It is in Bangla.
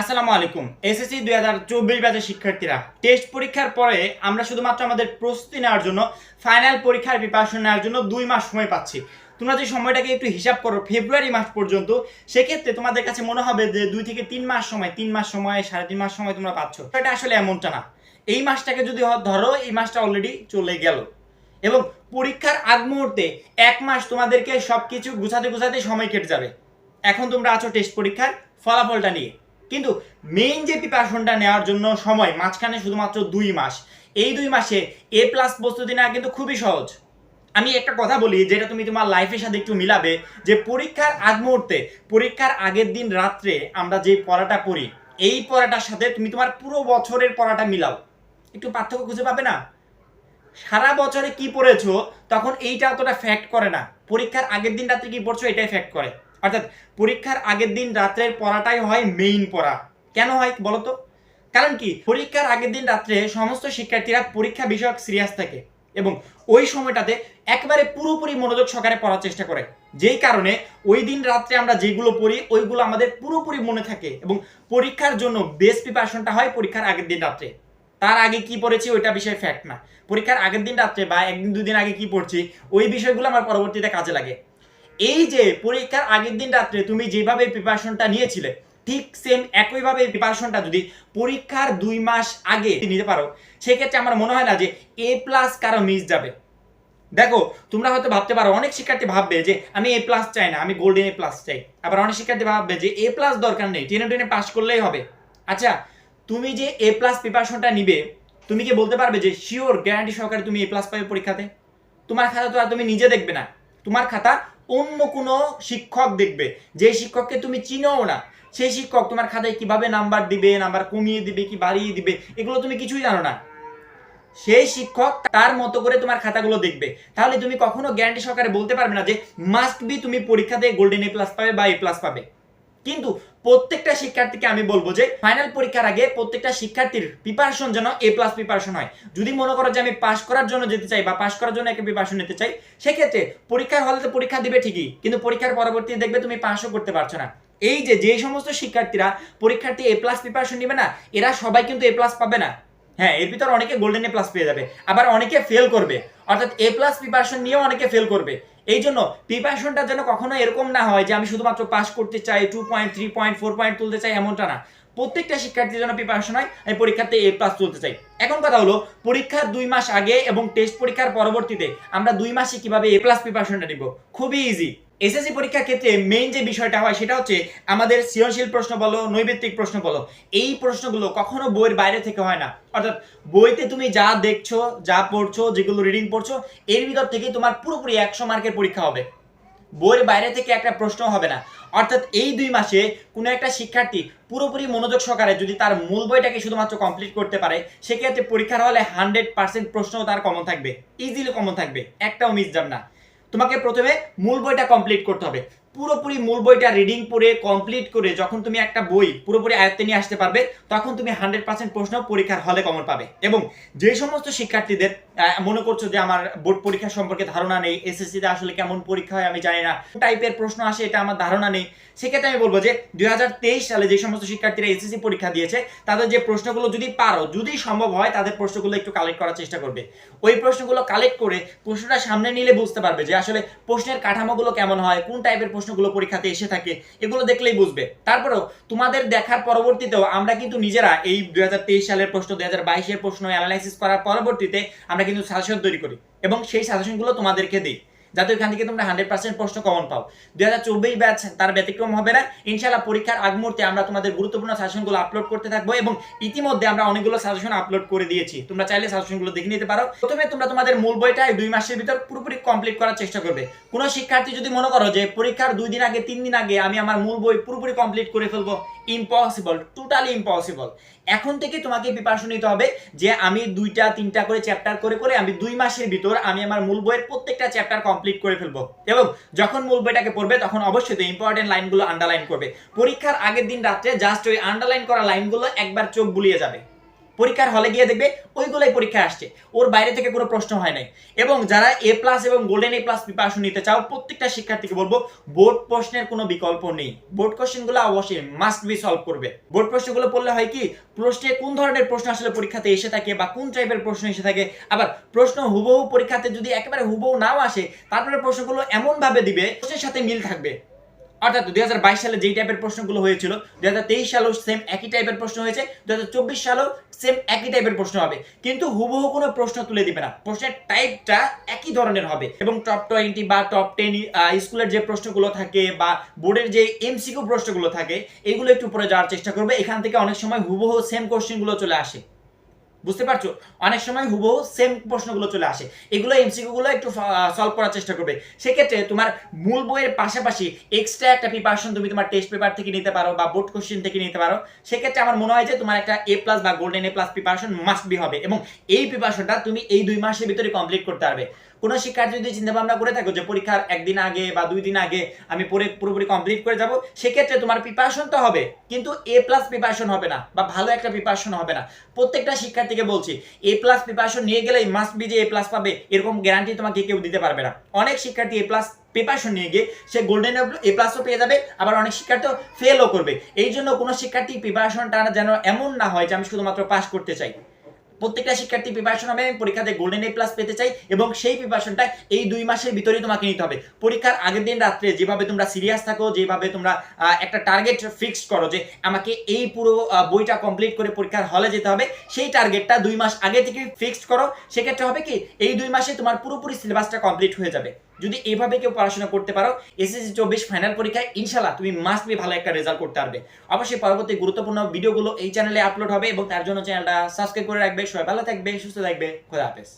আসসালামু আলাইকুম। এসএসসি দুই হাজার চব্বিশ ব্যাচের শিক্ষার্থীরা টেস্ট পরীক্ষার পরে আমরা শুধুমাত্র আমাদের প্রস্তুতি নেওয়ার জন্য ফাইনাল পরীক্ষার প্রিপারেশন নেওয়ার জন্য দুই মাস সময় পাচ্ছি। তোমরা যে সময়টাকে একটু হিসাব করো ফেব্রুয়ারি মাস পর্যন্ত, সেক্ষেত্রে তোমাদের কাছে মনে হবে যে দুই থেকে তিন মাস সময়, তিন মাস সময়, সাড়ে তিন মাস সময় তোমরা পাচ্ছ। এটা আসলে এমনটা না। এই মাসটাকে যদি ধরো, এই মাসটা অলরেডি চলে গেল। এবং পরীক্ষার আগ মুহূর্তে এক মাস তোমাদেরকে সব কিছু গুছাতে গুছাতে সময় কেটে যাবে। এখন তোমরা আছো টেস্ট পরীক্ষার ফলাফলটা নিয়ে। কিন্তু মেইন যে প্রিপারেশনটা নেওয়ার জন্য সময়, মাঝখানে শুধুমাত্র দুই মাস। এই দুই মাসে এ প্লাস প্রস্তুতি নেওয়া কিন্তু খুবই সহজ। আমি একটা কথা বলি, যেটা তুমি তোমার লাইফের সাথে একটু মিলাবে, যে পরীক্ষার আগ মুহূর্তে, পরীক্ষার আগের দিন রাত্রে আমরা যে পড়াটা পড়ি, এই পড়াটার সাথে তুমি তোমার পুরো বছরের পড়াটা মিলাও। একটু পার্থক্য খুঁজে পাবে না? সারা বছরে কি পড়েছো, তখন এইটা অতটা ফ্যাক্ট করে না। পরীক্ষার আগের দিন রাত্রে কি পড়ছো, এটাই ফ্যাক্ট করে। অর্থাৎ পরীক্ষার আগের দিন রাত্রের পড়াটাই হয় মেইন পড়া। কেন হয় বলতো? কারণ কি? পরীক্ষার আগের দিন রাত্রে সমস্ত শিক্ষার্থীরা পরীক্ষা বিষয়ক সিরিয়াস থাকে এবং ওই সময়টাতে একবারে পুরোপুরি মনোযোগ সহকারে পড়ার চেষ্টা করে। যেই কারণে ওই দিন রাত্রে আমরা যেগুলো পড়ি, ওইগুলো আমাদের পুরোপুরি মনে থাকে এবং পরীক্ষার জন্য বেস্ট প্রিপারেশনটা হয় পরীক্ষার আগের দিন রাত্রে। তার আগে কি পড়েছি ওইটা বিষয় ফ্যাক্ট না। পরীক্ষার আগের দিন রাত্রে বা একদিন দুদিন আগে কি পড়ছি, ওই বিষয়গুলো আমার পরবর্তীতে কাজে লাগে। এই যে পরীক্ষার আগের দিন রাত্রে তুমি যেভাবে প্রিপারেশনটা নিয়েছিলে, ঠিক সেম একইভাবে প্রিপারেশনটা যদি পরীক্ষার দুই মাস আগে নিতে পারো, সেক্ষেত্রে আমার মনে হয় না যে এ প্লাস কারও মিস যাবে। দেখো, তোমরা হয়তো ভাবতে পারো, অনেক শিক্ষার্থী ভাববে যে আমি এ প্লাস চাই না, আমি গোল্ডেন এ প্লাস চাই। আবার অনেক শিক্ষার্থী ভাববে যে এ প্লাস দরকার নেই টেনে টেনে পাস করলেই হবে। আচ্ছা তুমি যে এ প্লাস প্রিপারেশনটা নিবে, তুমি কি বলতে পারবে যে শিওর গ্যারান্টি সহকারে তুমি এ প্লাস পাবে পরীক্ষাতে? তোমার খাতা তো আর তুমি নিজে দেখবে না। তোমার খাতা অন্য কোনো শিক্ষক দেখবে। যে শিক্ষককে তুমি চিনোও না সেই শিক্ষক তোমার খাতায় কীভাবে নাম্বার দিবে, নাম্বার কমিয়ে দিবে কি বাড়িয়ে দিবে, এগুলো তুমি কিছুই জানো না। সেই শিক্ষক তার মতো করে তোমার খাতাগুলো দেখবে। তাহলে তুমি কখনো গ্যারান্টি সহকারে বলতে পারবে না যে মাস্ট বি তুমি পরীক্ষাতে গোল্ডেন এ প্লাস পাবে বা এ প্লাস পাবে। কিন্তু প্রত্যেকটা শিক্ষার্থীকে আমি বলব যে ফাইনাল পরীক্ষার আগে প্রত্যেকটা শিক্ষার্থীর প্রিপারেশন যেন এ প্লাস প্রিপারেশন হয়। যদি মনে করো যে আমি পাশ করার জন্য যেতে চাই বা পাশ করার জন্য একটা প্রিপারেশন নিতে চাই, সেক্ষেত্রে পরীক্ষার হলে তো পরীক্ষা দিবে ঠিকই, কিন্তু পরীক্ষার পরবর্তীতে দেখবে তুমি পাশও করতে পারছ না। এই যে যে সমস্ত শিক্ষার্থীরা পরীক্ষার্থী এ প্লাস প্রিপারেশন নেবে না, এরা সবাই কিন্তু এ প্লাস পাবে না। হ্যাঁ এর ভিতর অনেকে গোল্ডেন এ প্লাস পেয়ে যাবে, আবার অনেকে ফেল করবে। অর্থাৎ এ প্লাস প্রিপারেশন নিয়েও অনেকে ফেল করবে। এই জন্য প্রিপারেশনটা যেন কখনো এরকম না হয় যে আমি শুধুমাত্র পাস করতে চাই two point three point four point তুলতে চাই, এমনটা না। প্রত্যেকটা শিক্ষার্থীর জন্য প্রিপারেশন হয়, আমি পরীক্ষাতে এ প্লাস তুলতে চাই। এখন কথা হলো, পরীক্ষার দুই মাস আগে এবং টেস্ট পরীক্ষার পরবর্তীতে আমরা দুই মাসে কীভাবে এ প্লাস প্রিপারেশনটা নিব? খুবই ইজি এসএসসি পরীক্ষার ক্ষেত্রে মেইন যে বিষয়টা হয় সেটা হচ্ছে আমাদের সৃজনশীল প্রশ্ন বলো, নৈবেত্তিক প্রশ্ন বলো, এই প্রশ্নগুলো কখনো বইয়ের বাইরে থেকে হয় না। অর্থাৎ বইতে তুমি যা দেখছ, যা পড়ছো, যেগুলো রিডিং পড়ছো, এর ভিতর থেকে তোমার পুরোপুরি একশো মার্কের পরীক্ষা হবে। বইয়ের বাইরে থেকে একটা প্রশ্ন হবে না। অর্থাৎ এই দুই মাসে কোনো একটা শিক্ষার্থী পুরোপুরি মনোযোগ সহকারে যদি তার মূল বইটাকে শুধুমাত্র কমপ্লিট করতে পারে, সেক্ষেত্রে পরীক্ষার হলে হান্ড্রেড পার্সেন্ট প্রশ্ন তার কমন থাকবে। ইজিলি কমন থাকবে। একটাও মিস যাবে না। তোমাকে প্রথমে মূল বইটা কমপ্লিট করতে হবে। পুরোপুরি মূল বইটা রিডিং পড়ে কমপ্লিট করে যখন তুমি একটা বই পুরোপুরি আয়ত্তে নিয়ে আসতে পারবে, তখন তুমি হান্ড্রেড পার্সেন্ট প্রশ্ন পরীক্ষার হলে কমন পাবে। এবং যে সমস্ত শিক্ষার্থীদের মনে করছ যে আমার বোর্ড পরীক্ষা সম্পর্কে ধারণা নেই এসএসসিতে আসলে কেমন পরীক্ষা হয় আমি জানি না টাইপের প্রশ্ন আসে এটা আমার ধারণা নেই, সেক্ষেত্রে আমি বলব যে দুই হাজার তেইশ সালে যে সমস্ত শিক্ষার্থীরা এসএসসি পরীক্ষা দিয়েছে, তাদের যে প্রশ্নগুলো যদি পারো, যদি সম্ভব হয় তাদের প্রশ্নগুলো একটু কালেক্ট করার চেষ্টা করবে। ওই প্রশ্নগুলো কালেক্ট করে প্রশ্নটা সামনে নিলে বুঝতে পারবে যে আসলে প্রশ্নের কাঠামোগুলো কেমন হয়, কোন টাইপের প্রশ্নগুলো পরীক্ষাতে এসে থাকে, এগুলো দেখলেই বুঝবে। তারপরেও তোমাদের দেখার পরবর্তীতেও আমরা কিন্তু নিজেরা এই দুই হাজার তেইশ সালের প্রশ্ন, দুই হাজার বাইশের প্রশ্ন অ্যানালাইসিস করার পরবর্তীতে আমরা কিন্তু সাজেশন তৈরি করি এবং সেই সাজেশনগুলো তোমাদেরকে দিই। যাতে ওইখান থেকে তোমরা হান্ড্রেড পার্সেন্ট প্রশ্ন কমন পাও। দুই হাজার চব্বিশ ব্যাচ তার ব্যতিক্রম হবে না। ইনশাল্লাহ পরীক্ষার আগ মুহূর্তে আমরা তোমাদের গুরুত্বপূর্ণ সাজেশনগুলো আপলোড করতে থাকব এবং ইতিমধ্যে আমরা অনেকগুলো সাজেশন আপলোড করে দিয়েছি। তোমরা চাইলে সাজেশনগুলো দেখে নিতে পারো। প্রথমে তোমরা তোমাদের মূল বইটা দুই মাসের ভিতর পুরোপুরি কমপ্লিট করার চেষ্টা করবে। কোনো শিক্ষার্থী যদি মনে করো যে পরীক্ষার দুই দিন আগে, তিন দিন আগে আমি আমার মূল বই পুরোপুরি কমপ্লিট করে ফেলব ইম্পসিবল টোটালি ইম্পসিবল এখন থেকে তোমাকে প্রিপারেশন নিতে হবে যে আমি দুইটা, তিনটা করে চ্যাপ্টার করে করে আমি দুই মাসের ভিতর আমি আমার মূল বইয়ের প্রত্যেকটা চ্যাপ্টার কমপ্লিট করে ফেলব। এবং যখন মূল বইটাকে পড়বে, তখন অবশ্যই তো ইম্পর্টেন্ট লাইনগুলো আন্ডারলাইন করবে। পরীক্ষার আগের দিন রাত্রে জাস্ট ওই আন্ডারলাইন করা লাইনগুলো একবার চোখ বুলিয়ে যাবে। পরীক্ষার হলে গিয়ে দেখবে ওইগুলাই পরীক্ষা আসছে। ওর বাইরে থেকে কোনো প্রশ্ন হয় নাই। এবং যারা এ প্লাস এবং গোল্ডেন এ প্লাস প্রিপারেশন নিতে চাও, প্রত্যেকটা শিক্ষার্থীকে বলব বোর্ড প্রশ্নের কোনো বিকল্প নেই। বোর্ড কোশ্চেনগুলো অবশ্যই মাস্ট বি সলভ করবে। বোর্ড প্রশ্নগুলো পড়লে হয় কি, প্রশ্নে কোন ধরনের প্রশ্ন আসলে পরীক্ষাতে এসে থাকে বা কোন টাইপের প্রশ্ন এসে থাকে। আবার প্রশ্ন হুবহু পরীক্ষাতে যদি একেবারে হুবহু নাও আসে, তারপরে প্রশ্নগুলো এমনভাবে দিবে, প্রশ্নের সাথে মিল থাকবে। অর্থাৎ দুই হাজার বাইশ সালে যেই টাইপের প্রশ্নগুলো হয়েছিল তেইশ সালেও সেম একই টাইপের প্রশ্ন হয়েছে, দুই হাজার চব্বিশ সালেও সেম একই টাইপের প্রশ্ন হবে। কিন্তু হুবহু কোনো প্রশ্ন তুলে দিবে না। প্রশ্নের টাইপটা একই ধরনের হবে এবং টপ টোয়েন্টি বা টপ টেন স্কুলের যে প্রশ্নগুলো থাকে বা বোর্ডের যে এমসিকিউ প্রশ্নগুলো থাকে, এগুলো একটু উপরে যাওয়ার চেষ্টা করবে। এখান থেকে অনেক সময় হুবহু সেম কোশ্চেনগুলো চলে আসে। বুঝতে পারছ? অনেক সময় হুবহু সেম প্রশ্নগুলো চলে আসে। এগুলো এমসিকিউ গুলো একটু সলভ করার চেষ্টা করবে। সেক্ষেত্রে তোমার মূল বইয়ের পাশাপাশি এক্সট্রা একটা প্রিপারেশন তুমি তোমার টেস্ট পেপার থেকে নিতে পারো বা বোর্ড কোশ্চেন থেকে নিতে পারো। সেক্ষেত্রে আমার মনে হয় যে তোমার একটা এ প্লাস বা golden A plus preparation must be হবে এবং এই প্রিপারেশনটা তুমি এই দুই মাসের ভিতরে কমপ্লিট করতে পারবে। কোনো শিক্ষার্থী যদি চিন্তা ভাবনা করে থাকো যে পরীক্ষার একদিন আগে বা দুই দিন আগে আমি পরে পুরোপুরি কমপ্লিট করে যাব, সেক্ষেত্রে তোমার প্রিপারেশন তো হবে, কিন্তু এ প্লাস প্রিপারেশন হবে না বা ভালো একটা প্রিপারেশন হবে না। প্রত্যেকটা শিক্ষার্থীকে বলছি এ প্লাস প্রিপারেশন নিয়ে গেলেই মাস্ট বি যে এ প্লাস পাবে, এরকম গ্যারান্টি তোমাকে কেউ দিতে পারবে না। অনেক শিক্ষার্থী এ প্লাস প্রিপারেশন নিয়ে গিয়ে সে গোল্ডেন এ প্লাসও পেয়ে যাবে, আবার অনেক শিক্ষার্থী ফেলও করবে। এই জন্য কোনো শিক্ষার্থী প্রিপারেশনটা যেন এমন না হয় যে আমি শুধুমাত্র পাস করতে চাই। প্রত্যেকটা শিক্ষার্থী প্রিপারেশন হবে, আমি পরীক্ষাতে গোল্ডেন এ প্লাস পেতে চাই এবং সেই প্রিপারেশনটা এই দুই মাসের ভিতরেই তোমাকে নিতে হবে। পরীক্ষার আগের দিন রাত্রে যেভাবে তোমরা সিরিয়াস থাকো, যেভাবে তোমরা একটা টার্গেট ফিক্সড করো যে আমাকে এই পুরো বইটা কমপ্লিট করে পরীক্ষার হলে যেতে হবে, সেই টার্গেটটা দুই মাস আগে থেকে ফিক্সড করো। সেক্ষেত্রে হবে কি, এই দুই মাসে তোমার পুরোপুরি সিলেবাসটা কমপ্লিট হয়ে যাবে। যদি এভাবে কেউ পড়াশোনা করতে পারো এসএসসি চব্বিশ ফাইনাল পরীক্ষায় ইনশাল্লাহ তুমি মাস্ট বি ভালো একটা রেজাল্ট করতে পারবে। অবশ্যই পরবর্তী গুরুত্বপূর্ণ ভিডিওগুলো এই চ্যানেলে আপলোড হবে এবং তার জন্য চ্যানেলটা সাবস্ক্রাইব করে রাখবে। সবাই ভালো থাকবে, সুস্থ থাকবে, খোদা হাফেজ।